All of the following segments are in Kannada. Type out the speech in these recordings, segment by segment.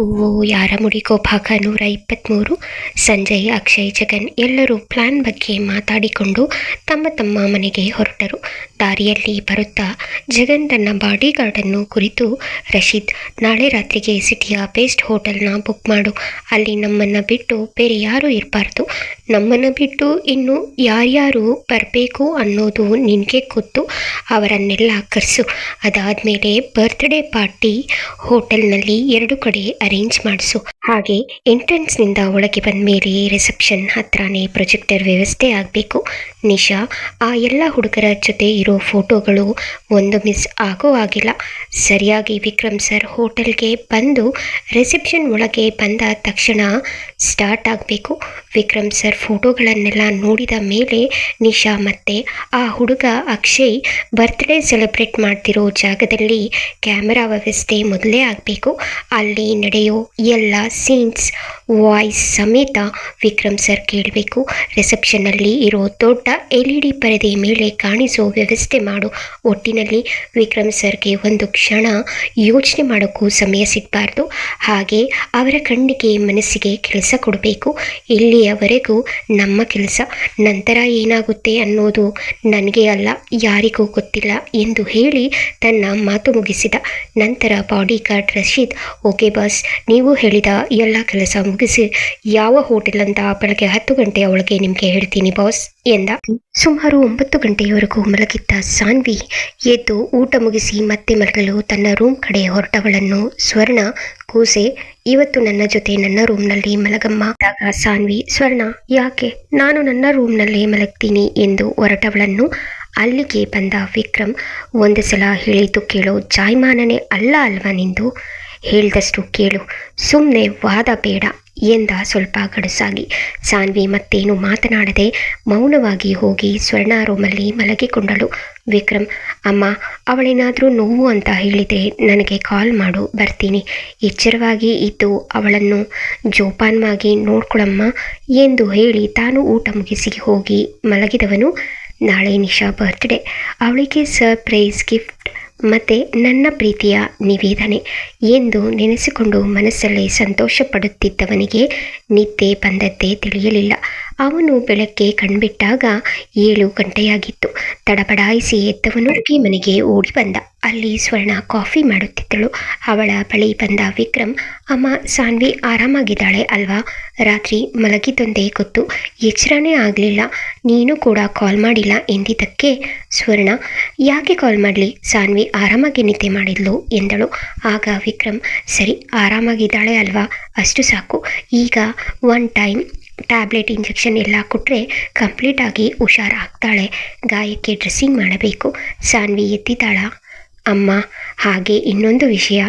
ಹೂವು, ಯಾರ ಮುಡಿಗೋ ಭಾಗ ನೂರ ಇಪ್ಪತ್ತ್ಮೂರು ಸಂಜಯ್, ಅಕ್ಷಯ್, ಜಗನ್ ಎಲ್ಲರೂ ಪ್ಲಾನ್ ಬಗ್ಗೆ ಮಾತಾಡಿಕೊಂಡು ತಮ್ಮ ತಮ್ಮ ಮನೆಗೆ ಹೊರಟರು. ದಾರಿಯಲ್ಲಿ ಬರುತ್ತಾ ಜಗನ್ ತನ್ನ ಬಾಡಿಗಾರ್ಡನ್ನು ಕುರಿತು, ರಶೀದ್, ನಾಳೆ ರಾತ್ರಿಗೆ ಸಿಟಿಯ ಬೆಸ್ಟ್ ಹೋಟೆಲ್ನ ಬುಕ್ ಮಾಡು. ಅಲ್ಲಿ ನಮ್ಮನ್ನು ಬಿಟ್ಟು ಬೇರೆ ಯಾರೂ ಇರಬಾರ್ದು. ನಮ್ಮನ್ನು ಬಿಟ್ಟು ಇನ್ನು ಯಾರ್ಯಾರು ಬರಬೇಕು ಅನ್ನೋದು ನಿನಗೆ ಗೊತ್ತು? ಅವರನ್ನೆಲ್ಲ ಕರೆಸು. ಅದಾದಮೇಲೆ ಬರ್ತ್ಡೇ ಪಾರ್ಟಿ ಹೋಟೆಲ್ನಲ್ಲಿ ಎರಡು ಕಡೆ ಅರೇಂಜ್ ಮಾಡಿಸು. ಹಾಗೆ ಎಂಟ್ರೆನ್ಸ್ನಿಂದ ಒಳಗೆ ಬಂದ ಮೇಲೆ ರಿಸೆಪ್ಷನ್ ಹತ್ರನೇ ಪ್ರೊಜೆಕ್ಟರ್ ವ್ಯವಸ್ಥೆ ಆಗಬೇಕು. ನಿಶಾ, ಆ ಎಲ್ಲ ಹುಡುಗರ ಜೊತೆ ಇರೋ ಫೋಟೋಗಳು ಒಂದು ಮಿಸ್ ಆಗೋ ಆಗಿಲ್ಲ ಸರಿಯಾಗಿ ವಿಕ್ರಮ್ ಸರ್ ಹೋಟೆಲ್ಗೆ ಬಂದು ರಿಸೆಪ್ಷನ್ ಒಳಗೆ ಬಂದ ತಕ್ಷಣ ಸ್ಟಾರ್ಟ್ ಆಗಬೇಕು. ವಿಕ್ರಮ್ ಸರ್ ಫೋಟೋಗಳನ್ನೆಲ್ಲ ನೋಡಿದ ಮೇಲೆ ನಿಶಾ ಮತ್ತೆ ಆ ಹುಡುಗ ಅಕ್ಷಯ್ ಬರ್ತ್ಡೇ ಸೆಲೆಬ್ರೇಟ್ ಮಾಡ್ತಿರೋ ಜಾಗದಲ್ಲಿ ಕ್ಯಾಮೆರಾ ವ್ಯವಸ್ಥೆ ಮೊದಲೇ ಆಗಬೇಕು. ಅಲ್ಲಿ ನಡೆಯೋ ಎಲ್ಲ ಸೀನ್ಸ್ ವಾಯ್ಸ್ ಸಮೇತ ವಿಕ್ರಮ್ ಸರ್ ಕೇಳಬೇಕು. ರಿಸೆಪ್ಷನ್ನಲ್ಲಿ ಇರೋ ದೊಡ್ಡ ಎಲ್ ಇ ಡಿ ಪರದೆ ಮೇಲೆ ಕಾಣಿಸೋ ವ್ಯವಸ್ಥೆ ಮಾಡು. ಒಟ್ಟಿನಲ್ಲಿ ವಿಕ್ರಮ್ ಸರ್ಗೆ ಒಂದು ಕ್ಷಣ ಯೋಚನೆ ಮಾಡೋಕ್ಕೂ ಸಮಯ ಸಿಗಬಾರ್ದು. ಹಾಗೆ ಅವರ ಕಣ್ಣಿಗೆ ಮನಸ್ಸಿಗೆ ಕೆಲಸ ಕೊಡಬೇಕು. ಇಲ್ಲಿಯವರೆಗೂ ನಮ್ಮ ಕೆಲಸ ನಂತರ ಏನಾಗುತ್ತೆ ಅನ್ನೋದು ನನಗೆ ಅಲ್ಲ, ಯಾರಿಗೂ ಗೊತ್ತಿಲ್ಲ ಎಂದು ಹೇಳಿ ತನ್ನ ಮಾತು ಮುಗಿಸಿದ. ನಂತರ bodyguard Rashid, okay boss, ನೀವು ಹೇಳಿದ ಎಲ್ಲ ಕೆಲಸ ಮುಗಿಸಿ ಯಾವ ಹೋಟೆಲ್ ಅಂತ ಬೆಳಗ್ಗೆ ಹತ್ತು ಗಂಟೆಯ ಒಳಗೆ ನಿಮಗೆ ಹೇಳ್ತೀನಿ ಬಾಸ್ ಎಂದ. ಸುಮಾರು ಒಂಬತ್ತು ಗಂಟೆಯವರೆಗೂ ಮಲಗಿದ್ದ ಸಾನ್ವಿ ಎದ್ದು ಊಟ ಮುಗಿಸಿ ಮತ್ತೆ ಮಲಗಲು ತನ್ನ ರೂಮ್ ಕಡೆ ಹೊರಟವಳನ್ನು ಸ್ವರ್ಣ ಕೂಸೆ, ಇವತ್ತು ನನ್ನ ಜೊತೆ ನನ್ನ ರೂಮ್ನಲ್ಲಿ ಮಲಗಮ್ಮ ಸಾನ್ವಿ, ಸ್ವರ್ಣ ಯಾಕೆ? ನಾನು ನನ್ನ ರೂಮ್ನಲ್ಲೇ ಮಲಗ್ತೀನಿ ಎಂದು ಹೊರಟವಳನ್ನು ಅಲ್ಲಿಗೆ ಬಂದ ವಿಕ್ರಮ್ ಒಂದು ಸಲ ಹೇಳಿದ್ದು ಕೇಳೋ ಜಾಯ್ಮಾನನೇ ಅಲ್ಲ ಅಲ್ವಾ ನಿಂದು? ಹೇಳ್ದಷ್ಟು ಕೇಳು. ಸುಮ್ಮನೆ ವಾದ ಬೇಡ ಎಂದ ಸ್ವಲ್ಪ ಗಡುಸಾಗಿ. ಸಾನ್ವಿ ಮತ್ತೇನು ಮಾತನಾಡದೆ ಮೌನವಾಗಿ ಹೋಗಿ ಸ್ವರ್ಣ ರೂಮಲ್ಲಿ ಮಲಗಿಕೊಂಡಳು. ವಿಕ್ರಮ್, ಅಮ್ಮ, ಅವಳೇನಾದರೂ ನೋವು ಅಂತ ಹೇಳಿದರೆ ನನಗೆ ಕಾಲ್ ಮಾಡು, ಬರ್ತೀನಿ. ಎಚ್ಚರವಾಗಿ ಇದ್ದು ಅವಳನ್ನು ಜೋಪಾನವಾಗಿ ನೋಡ್ಕೊಳಮ್ಮ ಎಂದು ಹೇಳಿ ತಾನು ಊಟ ಮುಗಿಸಿ ಹೋಗಿ ಮಲಗಿದವನು. ನಾಳೆ ನಿಶಾ ಬರ್ತ್ಡೇ ಅವಳಿಗೆ ಸರ್ಪ್ರೈಸ್ ಗಿಫ್ಟ್ ಮತ್ತು ನನ್ನ ಪ್ರೀತಿಯ ನಿವೇದನೆ ಎಂದು ನೆನೆಸಿಕೊಂಡು ಮನಸ್ಸಲ್ಲಿ ಸಂತೋಷ ಪಡುತ್ತಿದ್ದವನಿಗೆ ನಿದ್ದೆ ಬಂದದ್ದೇ ತಿಳಿಯಲಿಲ್ಲ. ಅವನು ಬೆಳಗ್ಗೆ ಕಣ್ಬಿಟ್ಟಾಗ ಏಳು ಗಂಟೆಯಾಗಿತ್ತು. ತಡಬಡಾಯಿಸಿ ಎದ್ದವನು ಈ ಮನೆಗೆ ಓಡಿ ಬಂದ. ಅಲ್ಲಿ ಸ್ವರ್ಣ ಕಾಫಿ ಮಾಡುತ್ತಿದ್ದಳು. ಅವಳ ಬಳಿ ಬಂದ ವಿಕ್ರಮ್, ಅಮ್ಮ, ಸಾನ್ವಿ ಆರಾಮಾಗಿದ್ದಾಳೆ ಅಲ್ವಾ? ರಾತ್ರಿ ಮಲಗಿದ್ದೊಂದೇ ಗೊತ್ತು. ಎಚ್ಚರನೇ ಆಗಲಿಲ್ಲ. ನೀನು ಕೂಡ ಕಾಲ್ ಮಾಡಿಲ್ಲ ಎಂದಿದ್ದಕ್ಕೆ? ಸ್ವರ್ಣ, ಯಾಕೆ ಕಾಲ್ ಮಾಡಲಿ? ಸಾನ್ವಿ ಆರಾಮಾಗಿ ನಿದ್ದೆ ಮಾಡಿದ್ಲು, ಎಂದಳು. ಆಗ ವಿಕ್ರಮ್, ಸರಿ, ಆರಾಮಾಗಿದ್ದಾಳೆ ಅಲ್ವಾ? ಅಷ್ಟು ಸಾಕು. ಈಗ ಒನ್ ಟೈಮ್ ಟ್ಯಾಬ್ಲೆಟ್ ಇಂಜೆಕ್ಷನ್ ಎಲ್ಲ ಕೊಟ್ಟರೆ ಕಂಪ್ಲೀಟಾಗಿ ಹುಷಾರಾಗ್ತಾಳೆ. ಗಾಯಕ್ಕೆ ಡ್ರೆಸ್ಸಿಂಗ್ ಮಾಡಬೇಕು. ಸಾನ್ವಿ ಎದ್ದಿದ್ದಾಳ ಅಮ್ಮ, ಹಾಗೆ ಇನ್ನೊಂದು ವಿಷಯ.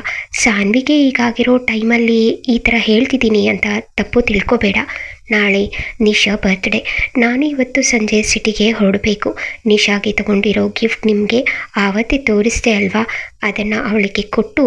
ಸಾನ್ವಿಗೆ ಈಗಾಗಿರೋ ಟೈಮಲ್ಲಿ ಈ ಥರ ಹೇಳ್ತಿದ್ದೀನಿ ಅಂತ ತಪ್ಪು ತಿಳ್ಕೊಬೇಡ. ನಾಳೆ ನಿಶಾ ಬರ್ತ್ಡೇ ನಾನು ಇವತ್ತು ಸಂಜೆ ಸಿಟಿಗೆ ಹೊರಡಬೇಕು. ನಿಶಾಗೆ ತಗೊಂಡಿರೋ ಗಿಫ್ಟ್ ನಿಮಗೆ ಆವತ್ತೇ ತೋರಿಸ್ದೆ ಅಲ್ವಾ? ಅದನ್ನು ಅವಳಿಗೆ ಕೊಟ್ಟು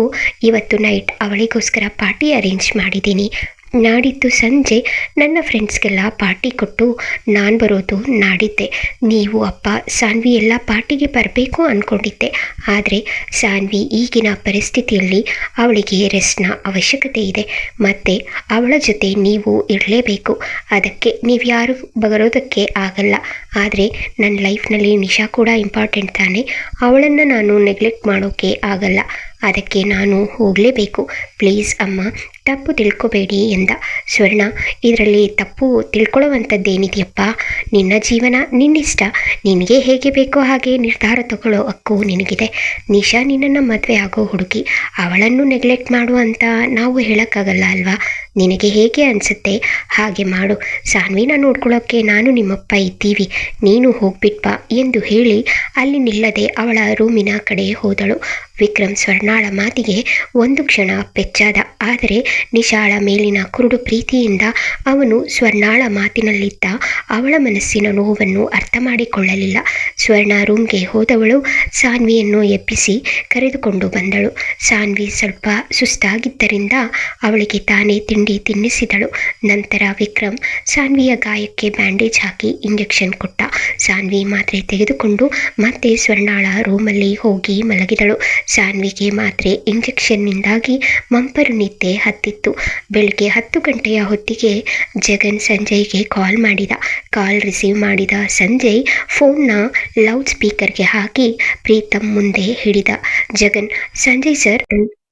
ಇವತ್ತು ನೈಟ್ ಅವಳಿಗೋಸ್ಕರ ಪಾರ್ಟಿ ಅರೇಂಜ್ ಮಾಡಿದ್ದೀನಿ. ನಾಡಿದ್ದು ಸಂಜೆ ನನ್ನ ಫ್ರೆಂಡ್ಸ್ಗೆಲ್ಲ ಪಾರ್ಟಿ ಕೊಟ್ಟು ನಾನು ಬರೋದು ನಾಡಿದ್ದೆ. ನೀವು ಅಪ್ಪ, ಸಾನ್ವಿ ಎಲ್ಲ ಪಾರ್ಟಿಗೆ ಬರಬೇಕು ಅಂದ್ಕೊಂಡಿದ್ದೆ ಆದರೆ ಸಾನ್ವಿ ಈಗಿನ ಪರಿಸ್ಥಿತಿಯಲ್ಲಿ ಅವಳಿಗೆ ರೆಸ್ಟ್ನ ಅವಶ್ಯಕತೆ ಇದೆ. ಮತ್ತು ಅವಳ ಜೊತೆ ನೀವು ಇರಲೇಬೇಕು. ಅದಕ್ಕೆ ನೀವು ಯಾರು ಬರೋದಕ್ಕೆ ಆಗಲ್ಲ. ಆದರೆ ನನ್ನ ಲೈಫ್ನಲ್ಲಿ ನಿಶಾ ಕೂಡ ಇಂಪಾರ್ಟೆಂಟ್ ತಾನೆ. ಅವಳನ್ನು ನಾನು ನೆಗ್ಲೆಕ್ಟ್ ಮಾಡೋಕ್ಕೆ ಆಗಲ್ಲ. ಅದಕ್ಕೆ ನಾನು ಹೋಗಲೇಬೇಕು. ಪ್ಲೀಸ್ ಅಮ್ಮ ತಪ್ಪು ತಿಳ್ಕೊಬೇಡಿ ಎಂದ ಸ್ವರ್ಣ. ಇದರಲ್ಲಿ ತಪ್ಪು ತಿಳ್ಕೊಳ್ಳುವಂಥದ್ದೇನಿದೆಯಪ್ಪ? ನಿನ್ನ ಜೀವನ, ನಿನ್ನಿಷ್ಟ. ನಿನಗೆ ಹೇಗೆ ಬೇಕೋ ಹಾಗೆ ನಿರ್ಧಾರ ತಗೊಳ್ಳೋ ಹಕ್ಕು ನಿನಗಿದೆ. ನಿಶಾ ನಿನ್ನನ್ನು ಮದುವೆ ಆಗೋ ಹುಡುಗಿ. ಅವಳನ್ನು ನೆಗ್ಲೆಕ್ಟ್ ಮಾಡು ಅಂತ ನಾವು ಹೇಳೋಕ್ಕಾಗಲ್ಲ ಅಲ್ವಾ? ನಿನಗೆ ಹೇಗೆ ಅನಿಸುತ್ತೆ? ಹಾಗೆ ಮಾಡು. ಸಾನ್ವಿನ ನೋಡ್ಕೊಳ್ಳೋಕ್ಕೆ ನಾನು ನಿಮ್ಮಪ್ಪ ಇದ್ದೀವಿ. ನೀನು ಹೋಗ್ಬಿಟ್ಪ ಎಂದು ಹೇಳಿ ಅಲ್ಲಿ ನಿಲ್ಲದೆ ಅವಳ ರೂಮಿನ ಕಡೆ ಹೋದಳು. ವಿಕ್ರಮ್ ಸ್ವರ್ಣಾಳ ಮಾತಿಗೆ ಒಂದು ಕ್ಷಣ ಪೆಚ್ಚಾದ ಆದರೆ ನಿಶಾಳ ಮೇಲಿನ ಕುರುಡು ಪ್ರೀತಿಯಿಂದ ಅವನು ಸ್ವರ್ಣಾಳ ಮಾತಿನಲ್ಲಿದ್ದ ಅವಳ ಮನಸ್ಸಿನ ನೋವನ್ನು ಅರ್ಥ ಮಾಡಿಕೊಳ್ಳಲಿಲ್ಲ ಸ್ವರ್ಣ ರೂಮ್ಗೆ ಹೋದವಳು ಸಾನ್ವಿಯನ್ನು ಎಬ್ಬಿಸಿ ಕರೆದುಕೊಂಡು ಬಂದಳು. ಸಾನ್ವಿ ಸ್ವಲ್ಪ ಸುಸ್ತಾಗಿದ್ದರಿಂದ ಅವಳಿಗೆ ತಾನೇ ತಿಂಡಿ ತಿನ್ನಿಸಿದಳು. ನಂತರ ವಿಕ್ರಮ್ ಸಾನ್ವಿಯ ಗಾಯಕ್ಕೆ ಬ್ಯಾಂಡೇಜ್ ಹಾಕಿ ಇಂಜೆಕ್ಷನ್ ಕೊಟ್ಟ. ಸಾನ್ವಿ ಮಾತ್ರೆ ತೆಗೆದುಕೊಂಡು ಮತ್ತೆ ಸ್ವರ್ಣಾಳ ರೂಮಲ್ಲಿ ಹೋಗಿ ಮಲಗಿದಳು. ಸಾನ್ವಿಗೆ ಮಾತ್ರೆ ಇಂಜೆಕ್ಷನ್ನಿಂದಾಗಿ ಮಂಪರು ನಿದ್ದೆ ಹತ್ತಿ ಆಗ್ತಿತ್ತು ಬೆಳಿಗ್ಗೆ ಹತ್ತು ಗಂಟೆಯ ಹೊತ್ತಿಗೆ ಜಗನ್ ಸಂಜಯ್ಗೆ ಕಾಲ್ ಮಾಡಿದ. ಕಾಲ್ ರಿಸೀವ್ ಮಾಡಿದ ಸಂಜಯ್ ಫೋನ್ನ ಲೌಡ್ ಸ್ಪೀಕರ್ಗೆ ಹಾಕಿ ಪ್ರೀತಮ್ ಮುಂದೆ ಹಿಡಿದ. ಜಗನ್, ಸಂಜಯ್ ಸರ್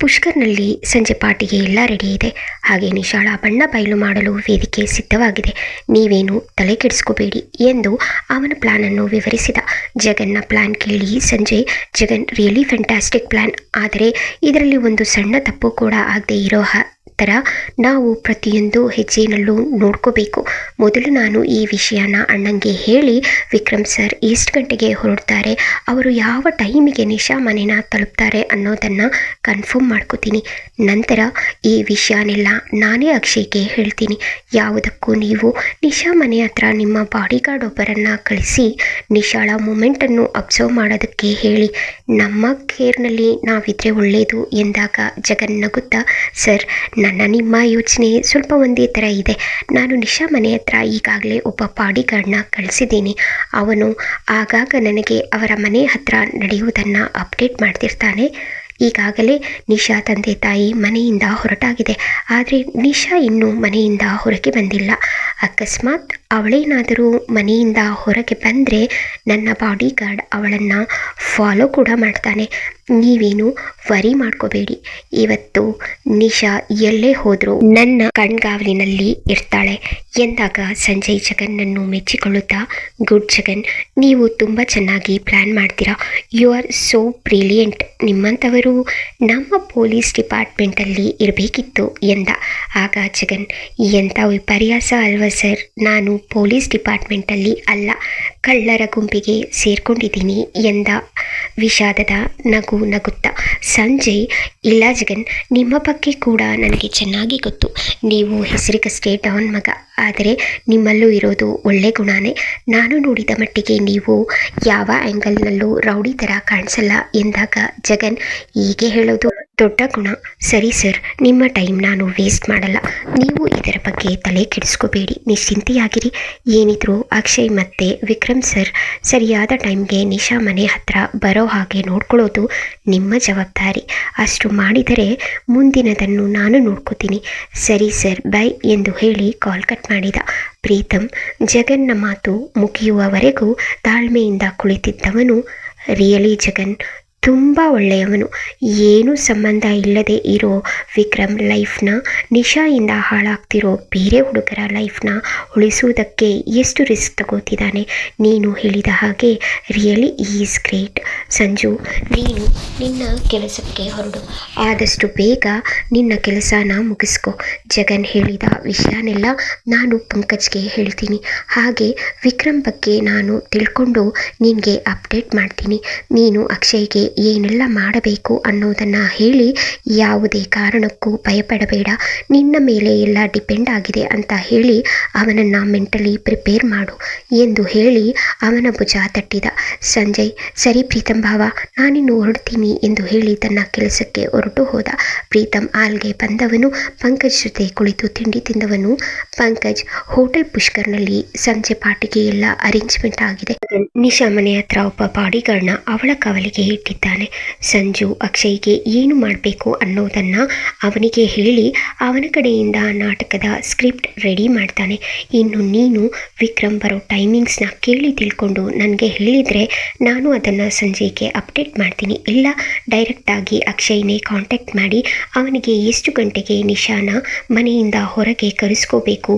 ಪುಷ್ಕರ್ನಲ್ಲಿ ಸಂಜೆ ಪಾರ್ಟಿಗೆ ಎಲ್ಲ ರೆಡಿ ಇದೆ. ಹಾಗೆ ನಿಶಾಳ ಬಣ್ಣ ಬಯಲು ಮಾಡಲು ವೇದಿಕೆ ಸಿದ್ಧವಾಗಿದೆ. ನೀವೇನು ತಲೆ ಕೆಡಿಸ್ಕೋಬೇಡಿ ಎಂದು ಅವನ ಪ್ಲಾನನ್ನು ವಿವರಿಸಿದ. ಜಗನ್ನ ಪ್ಲಾನ್ ಕೇಳಿ Sanjay, Jagan really fantastic plan ಆದರೆ ಇದರಲ್ಲಿ ಒಂದು ಸಣ್ಣ ತಪ್ಪು ಕೂಡ ಆಗದೆ ಇರೋ ಥರ ನಾವು ಪ್ರತಿಯೊಂದು ಹೆಜ್ಜೆನಲ್ಲೂ ನೋಡ್ಕೋಬೇಕು. ಮೊದಲು ನಾನು ಈ ವಿಷಯನ ಅಣ್ಣಂಗೆ ಹೇಳಿ ವಿಕ್ರಮ್ ಸರ್ ಎಷ್ಟು ಗಂಟೆಗೆ ಹೊರಡ್ತಾರೆ, ಅವರು ಯಾವ ಟೈಮಿಗೆ ನಿಶಾ ಮನೆನ ತಲುಪ್ತಾರೆ ಅನ್ನೋದನ್ನು ಕನ್ಫರ್ಮ್ ಮಾಡ್ಕೋತೀನಿ. ನಂತರ ಈ ವಿಷಯನೆಲ್ಲ ನಾನೇ ಅಕ್ಷಯ್ಗೆ ಹೇಳ್ತೀನಿ. ಯಾವುದಕ್ಕೂ ನೀವು ನಿಶಾ ಮನೆ ಹತ್ರ ನಿಮ್ಮ ಬಾಡಿಗಾರ್ಡ್ ಒಬ್ಬರನ್ನು ಕಳಿಸಿ ನಿಶಾಳ ಮೂಮೆಂಟನ್ನು ಅಬ್ಸರ್ವ್ ಮಾಡೋದಕ್ಕೆ ಹೇಳಿ. ನಮ್ಮ ಕೇರ್ನಲ್ಲಿ ನಾವಿದ್ರೆ ಒಳ್ಳೆಯದು ಎಂದಾಗ ಜಗನ್ ನಗುತ್ತಾ ಸರ್ ನನ್ನ ನಿಮ್ಮ ಯೋಚನೆ ಸ್ವಲ್ಪ ಒಂದೇ ಥರ ಇದೆ. ನಾನು ನಿಶಾ ಮನೆ ಹತ್ರ ಈಗಾಗಲೇ ಒಬ್ಬ ಬಾಡಿಗಾರ್ಡ್ನ ಕಳಿಸಿದ್ದೀನಿ. ಅವನು ಆಗಾಗ ನನಗೆ ಅವರ ಮನೆ ಹತ್ರ ನಡೆಯುವುದನ್ನು ಅಪ್ಡೇಟ್ ಮಾಡ್ತಿರ್ತಾನೆ. ಈಗಾಗಲೇ ನಿಶಾ ತಂದೆ ತಾಯಿ ಮನೆಯಿಂದ ಹೊರಟಾಗಿದೆ. ಆದರೆ ನಿಶಾ ಇನ್ನೂ ಮನೆಯಿಂದ ಹೊರಗೆ ಬಂದಿಲ್ಲ. ಅಕಸ್ಮಾತ್ ಅವಳೇನಾದರೂ ಮನೆಯಿಂದ ಹೊರಗೆ ಬಂದರೆ ನನ್ನ ಬಾಡಿಗಾರ್ಡ್ ಅವಳನ್ನು ಫಾಲೋ ಕೂಡ ಮಾಡ್ತಾನೆ. ನೀವೇನು ವರಿ ಮಾಡ್ಕೋಬೇಡಿ. ಇವತ್ತು ನಿಶಾ ಎಲ್ಲೇ ಹೋದರೂ ನನ್ನ ಕಣ್ಗಾವಲಿನಲ್ಲಿ ಇರ್ತಾಳೆ. ಎಂದಾಗ ಸಂಜಯ್ ಜಗನ್ನನ್ನು ಮೆಚ್ಚಿಕೊಳ್ಳುತ್ತಾ, ಗುಡ್ ಜಗನ್, ನೀವು ತುಂಬ ಚೆನ್ನಾಗಿ ಪ್ಲ್ಯಾನ್ ಮಾಡ್ತೀರಾ. ಯು ಆರ್ ಸೋ ಬ್ರಿಲಿಯಂಟ್ ನಿಮ್ಮಂಥವರು ನಮ್ಮ ಪೊಲೀಸ್ ಡಿಪಾರ್ಟ್ಮೆಂಟಲ್ಲಿ ಇರಬೇಕಿತ್ತು ಎಂದ. ಆಗ ಜಗನ್, ಎಂಥ ವಿಪರ್ಯಾಸ ಅಲ್ವಾ ಸರ್. ನಾನು ಪೊಲೀಸ್ ಡಿಪಾರ್ಟ್ಮೆಂಟಲ್ಲಿ ಅಲ್ಲ. ಕಳ್ಳರ ಗುಂಪಿಗೆ ಸೇರ್ಕೊಂಡಿದ್ದೀನಿ ಎಂದ ವಿಷಾದದ ನಗು ನಗುತ್ತಾ. ಸಂಜಯ್ ಜಗನ್ ನಿಮ್ಮ ಬಗ್ಗೆ ಕೂಡ ನನಗೆ ಚೆನ್ನಾಗಿ ಗೊತ್ತು. ನೀವು ಹೆಸರಿಗಷ್ಟೇ ಆನ್ ಮಗ. ಆದರೆ ನಿಮ್ಮಲ್ಲೂ ಇರೋದು ಒಳ್ಳೆ ಗುಣನೇ. ನಾನು ನೋಡಿದ ಮಟ್ಟಿಗೆ ನೀವು ಯಾವ ಆ್ಯಂಗಲ್ನಲ್ಲೂ ರೌಡಿ ಥರ ಕಾಣಿಸಲ್ಲ ಎಂದಾಗ ಜಗನ್ ಹೀಗೆ ಹೇಳೋದು ದೊಡ್ಡ ಗುಣ. ಸರಿ ಸರ್, ನಿಮ್ಮ ಟೈಮ್ ನಾನು ವೇಸ್ಟ್ ಮಾಡಲ್ಲ. ನೀವು ಇದರ ಬಗ್ಗೆ ತಲೆ ಕೆಡಿಸ್ಕೋಬೇಡಿ. ನಿಶ್ಚಿಂತೆಯಾಗಿರಿ. ಏನಿದ್ರು ಅಕ್ಷಯ್ ಮತ್ತೆ ವಿಕ್ರಮ್ ಸರ್ ಸರಿಯಾದ ಟೈಮ್ಗೆ ನಿಶಾ ಮನೆ ಹತ್ರ ಬರೋ ಹಾಗೆ ನೋಡ್ಕೊಳ್ಳೋದು ನಿಮ್ಮ ಜವಾಬ್ದಾರಿ. ಅಷ್ಟು ಮಾಡಿದರೆ ಮುಂದಿನದನ್ನು ನಾನು ನೋಡ್ಕೋತೀನಿ. ಸರಿ ಸರ್, ಬೈ ಎಂದು ಹೇಳಿ ಕಾಲ್ ಕಟ್ ಮಾಡಿದ. ಪ್ರೀತಮ್, ಜಗನ್ನ ಮಾತು ಮುಗಿಯುವವರೆಗೂ ತಾಳ್ಮೆಯಿಂದ ಕುಳಿತಿದ್ದವನು ರಿಯಲಿ ಜಗನ್. ತುಂಬ ಒಳ್ಳೆಯವನು. ಏನೂ ಸಂಬಂಧ ಇಲ್ಲದೆ ಇರೋ ವಿಕ್ರಮ್ ಲೈಫ್ನ ನಿಶಾಯಿಂದ ಹಾಳಾಗ್ತಿರೋ ಬೇರೆ ಹುಡುಗರ ಲೈಫ್ನ ಉಳಿಸುವುದಕ್ಕೆ ಎಷ್ಟು ರಿಸ್ಕ್ ತಗೋತಿದ್ದಾನೆ? ನೀನು ಹೇಳಿದ ಹಾಗೆ ರಿಯಲಿ ಈಸ್ ಗ್ರೇಟ್. ಸಂಜು, ನೀನು ನಿನ್ನ ಕೆಲಸಕ್ಕೆ ಹೊರಡು. ಆದಷ್ಟು ಬೇಗ ನಿನ್ನ ಕೆಲಸನ ಮುಗಿಸ್ಕೊ. ಜಗನ್ ಹೇಳಿದ ವಿಷಯನೆಲ್ಲ ನಾನು ಪಂಕಜ್ಗೆ ಹೇಳ್ತೀನಿ. ಹಾಗೆ ವಿಕ್ರಮ್ ಬಗ್ಗೆ ನಾನು ತಿಳ್ಕೊಂಡು ನಿನಗೆ ಅಪ್ಡೇಟ್ ಮಾಡ್ತೀನಿ. ನೀನು ಅಕ್ಷಯ್ಗೆ ಏನೆಲ್ಲ ಮಾಡಬೇಕು ಅನ್ನೋದನ್ನು ಹೇಳಿ ಯಾವುದೇ ಕಾರಣಕ್ಕೂ ಭಯಪಡಬೇಡ. ನಿನ್ನ ಮೇಲೆ ಎಲ್ಲ ಡಿಪೆಂಡ್ ಆಗಿದೆ ಅಂತ ಹೇಳಿ ಅವನನ್ನು ಮೆಂಟಲಿ ಪ್ರಿಪೇರ್ ಮಾಡು ಎಂದು ಹೇಳಿ ಅವನ ಭುಜ ತಟ್ಟಿದ. ಸಂಜಯ್, ಸರಿ ಪ್ರೀತಂ ಭಾವ, ನಾನಿನ್ನು ಹೊರಡ್ತೀನಿ ಎಂದು ಹೇಳಿ ತನ್ನ ಕೆಲಸಕ್ಕೆ ಹೊರಟು ಹೋದ. ಪ್ರೀತಂ ಆಲ್ಗೆ ಬಂದವನು, ಪಂಕಜ್ ಜೊತೆ ಕುಳಿತು ತಿಂಡಿ ತಿಂದವನು. ಪಂಕಜ್ ಹೋಟೆಲ್ ಪುಷ್ಕರ್ನಲ್ಲಿ ಸಂಜೆ ಪಾರ್ಟಿಗೆ ಎಲ್ಲ ಅರೇಂಜ್ಮೆಂಟ್ ಆಗಿದೆ. ನಿಶಾ ಮನೆ ಹತ್ರ ಒಬ್ಬ ಬಾಡಿಗಾರ್ಡ್ನ ಅವಳ ಕವಲಿಗೆ ಇಟ್ಟಿದ್ದಾನೆ ಸಂಜು ಅಕ್ಷಯ್ಗೆ ಏನು ಮಾಡಬೇಕು ಅನ್ನೋದನ್ನು ಅವನಿಗೆ ಹೇಳಿ ಅವನ ಕಡೆಯಿಂದ ನಾಟಕದ ಸ್ಕ್ರಿಪ್ಟ್ ರೆಡಿ ಮಾಡ್ತಾನೆ. ಇನ್ನು ನೀನು ವಿಕ್ರಮ್ ಬರೋ ಟೈಮಿಂಗ್ಸ್ನ ಕೇಳಿ ತಿಳ್ಕೊಂಡು ನನಗೆ ಹೇಳಿದರೆ ನಾನು ಅದನ್ನು ಸಂಜೆಗೆ ಅಪ್ಡೇಟ್ ಮಾಡ್ತೀನಿ. ಇಲ್ಲ, ಡೈರೆಕ್ಟಾಗಿ ಅಕ್ಷಯ್ನೇ ಕಾಂಟ್ಯಾಕ್ಟ್ ಮಾಡಿ ಅವನಿಗೆ ಎಷ್ಟು ಗಂಟೆಗೆ ನಿಶಾನ ಮನೆಯಿಂದ ಹೊರಗೆ ಕರೆಸ್ಕೋಬೇಕು,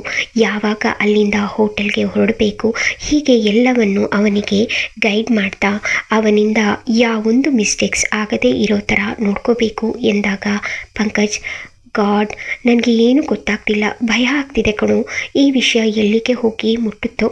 ಯಾವಾಗ ಅಲ್ಲಿಂದ ಹೋಟೆಲ್ಗೆ ಹೊರಡಬೇಕು, ಹೀಗೆ ಎಲ್ಲವನ್ನು ಅವನಿಗೆ ಗೈಡ್ ಮಾಡ್ತಾ ಅವನಿಂದ ಯಾವೊಂದು ಮಿಸ್ಟೇಕ್ಸ್ ಆಗದೇ ಇರೋ ಥರ ನೋಡ್ಕೋಬೇಕು ಎಂದಾಗ ಪಂಕಜ್ ಗಾಡ್, ನನಗೆ ಏನು ಗೊತ್ತಾಗ್ತಿಲ್ಲ. ಭಯ ಆಗ್ತಿದೆ ಕಣೋ. ಈ ವಿಷಯ ಎಲ್ಲಿಗೆ ಹೋಗಿ ಮುಟ್ಟುತ್ತೋ?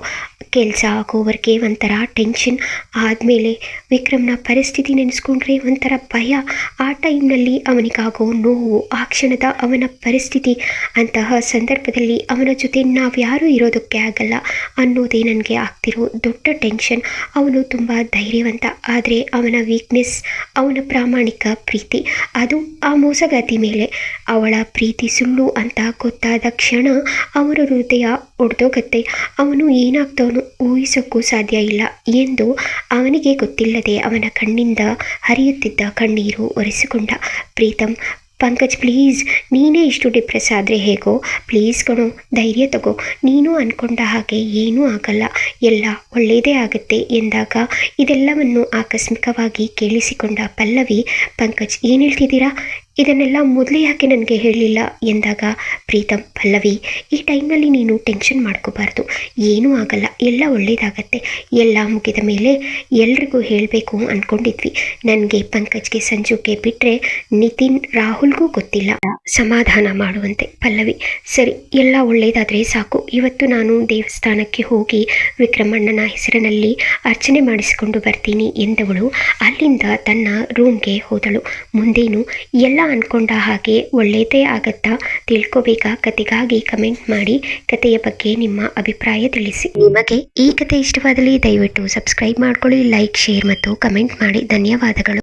ಕೆಲಸ ಆಗೋವರೆಗೆ ಒಂಥರ ಟೆನ್ಷನ್ ಆದಮೇಲೆ ವಿಕ್ರಮ್ನ ಪರಿಸ್ಥಿತಿ ನೆನೆಸ್ಕೊಂಡ್ರೆ ಒಂಥರ ಭಯ. ಆ ಟೈಮ್ನಲ್ಲಿ ಅವನಿಗಾಗೋ ನೋವು, ಆ ಕ್ಷಣದ ಅವನ ಪರಿಸ್ಥಿತಿ, ಅಂತಹ ಸಂದರ್ಭದಲ್ಲಿ ಅವನ ಜೊತೆ ನಾವು ಯಾರೂ ಇರೋದಕ್ಕೆ ಆಗಲ್ಲ ಅನ್ನೋದೇ ನನಗೆ ಆಗ್ತಿರೋ ದೊಡ್ಡ ಟೆನ್ಷನ್ ಅವನು ತುಂಬ ಧೈರ್ಯವಂತ, ಆದರೆ ಅವನ ವೀಕ್ನೆಸ್ ಅವನ ಪ್ರಾಮಾಣಿಕ ಪ್ರೀತಿ, ಅದು ಆ ಮೋಸಗಾತಿ ಮೇಲೆ. ಅವಳ ಪ್ರೀತಿ ಸುಳ್ಳು ಅಂತ ಗೊತ್ತಾದ ಕ್ಷಣ ಅವರ ಹೃದಯ ಒಡೆದೋಗತ್ತೆ. ಅವನು ಏನಾಗ್ತವನು ಊಹಿಸೋಕ್ಕೂ ಸಾಧ್ಯ ಇಲ್ಲ ಎಂದು ಅವನಿಗೆ ಗೊತ್ತಿಲ್ಲದೆ ಅವನ ಕಣ್ಣಿಂದ ಹರಿಯುತ್ತಿದ್ದ ಕಣ್ಣೀರು ಒರೆಸಿಕೊಂಡ. ಪ್ರೀತಮ್ ಪಂಕಜ್ ಪ್ಲೀಸ್, ನೀನೇ ಇಷ್ಟು ಡಿಪ್ರೆಸ್ ಆದರೆ ಹೇಗೋ? ಪ್ಲೀಸ್ ಕಣೋ, ಧೈರ್ಯ ತಗೋ. ನೀನು ಅಂದ್ಕೊಂಡ ಹಾಗೆ ಏನೂ ಆಗಲ್ಲ. ಎಲ್ಲ ಒಳ್ಳೆಯದೇ ಆಗುತ್ತೆ ಎಂದಾಗ ಇದೆಲ್ಲವನ್ನು ಆಕಸ್ಮಿಕವಾಗಿ ಕೇಳಿಸಿಕೊಂಡ ಪಲ್ಲವಿ, ಪಂಕಜ್ ಏನು ಹೇಳ್ತಿದ್ದೀರಾ? ಇದನ್ನೆಲ್ಲ ಮೊದಲೇ ಯಾಕೆ ನನಗೆ ಹೇಳಲಿಲ್ಲ? ಎಂದಾಗ ಪ್ರೀತಮ್ ಪಲ್ಲವಿ, ಈ ಟೈಮ್ನಲ್ಲಿ ನೀನು ಟೆನ್ಷನ್ ಮಾಡ್ಕೋಬಾರ್ದು. ಏನೂ ಆಗಲ್ಲ. ಎಲ್ಲ ಒಳ್ಳೇದಾಗತ್ತೆ. ಎಲ್ಲ ಮುಗಿದ ಮೇಲೆ ಎಲ್ರಿಗೂ ಹೇಳಬೇಕು ಅಂದ್ಕೊಂಡಿದ್ವಿ ನನಗೆ ಪಂಕಜ್ಗೆ ಸಂಜುಗೆ ಬಿಟ್ಟರೆ ನಿತಿನ್, ರಾಹುಲ್ಗೂ ಗೊತ್ತಿಲ್ಲ. ಸಮಾಧಾನ ಮಾಡುವಂತೆ. ಪಲ್ಲವಿ, ಸರಿ, ಎಲ್ಲ ಒಳ್ಳೇದಾದರೆ ಸಾಕು. ಇವತ್ತು ನಾನು ದೇವಸ್ಥಾನಕ್ಕೆ ಹೋಗಿ ವಿಕ್ರಮಣ್ಣನ ಹೆಸರಿನಲ್ಲಿ ಅರ್ಚನೆ ಮಾಡಿಸಿಕೊಂಡು ಬರ್ತೀನಿ ಎಂದವಳು. ಅಲ್ಲಿಂದ ತನ್ನ ರೂಮ್ಗೆ ಹೋದಳು. ಮುಂದೇನು, ಎಲ್ಲ ಅಂದ್ಕೊಂಡ ಹಾಗೆ ಒಳ್ಳೆಯದೇ ಆಗತ್ತಾ ತಿಳ್ಕೊಬೇಕಾ? ಕತೆಗಾಗಿ ಕಮೆಂಟ್ ಮಾಡಿ. ಕತೆಯ ಬಗ್ಗೆ ನಿಮ್ಮ ಅಭಿಪ್ರಾಯ ತಿಳಿಸಿ. ನಿಮಗೆ ಈ ಕತೆ ಇಷ್ಟವಾದಲ್ಲಿ ದಯವಿಟ್ಟು ಸಬ್ಸ್ಕ್ರೈಬ್ ಮಾಡ್ಕೊಳ್ಳಿ ಲೈಕ್ ಶೇರ್ ಮತ್ತು ಕಮೆಂಟ್ ಮಾಡಿ. ಧನ್ಯವಾದಗಳು.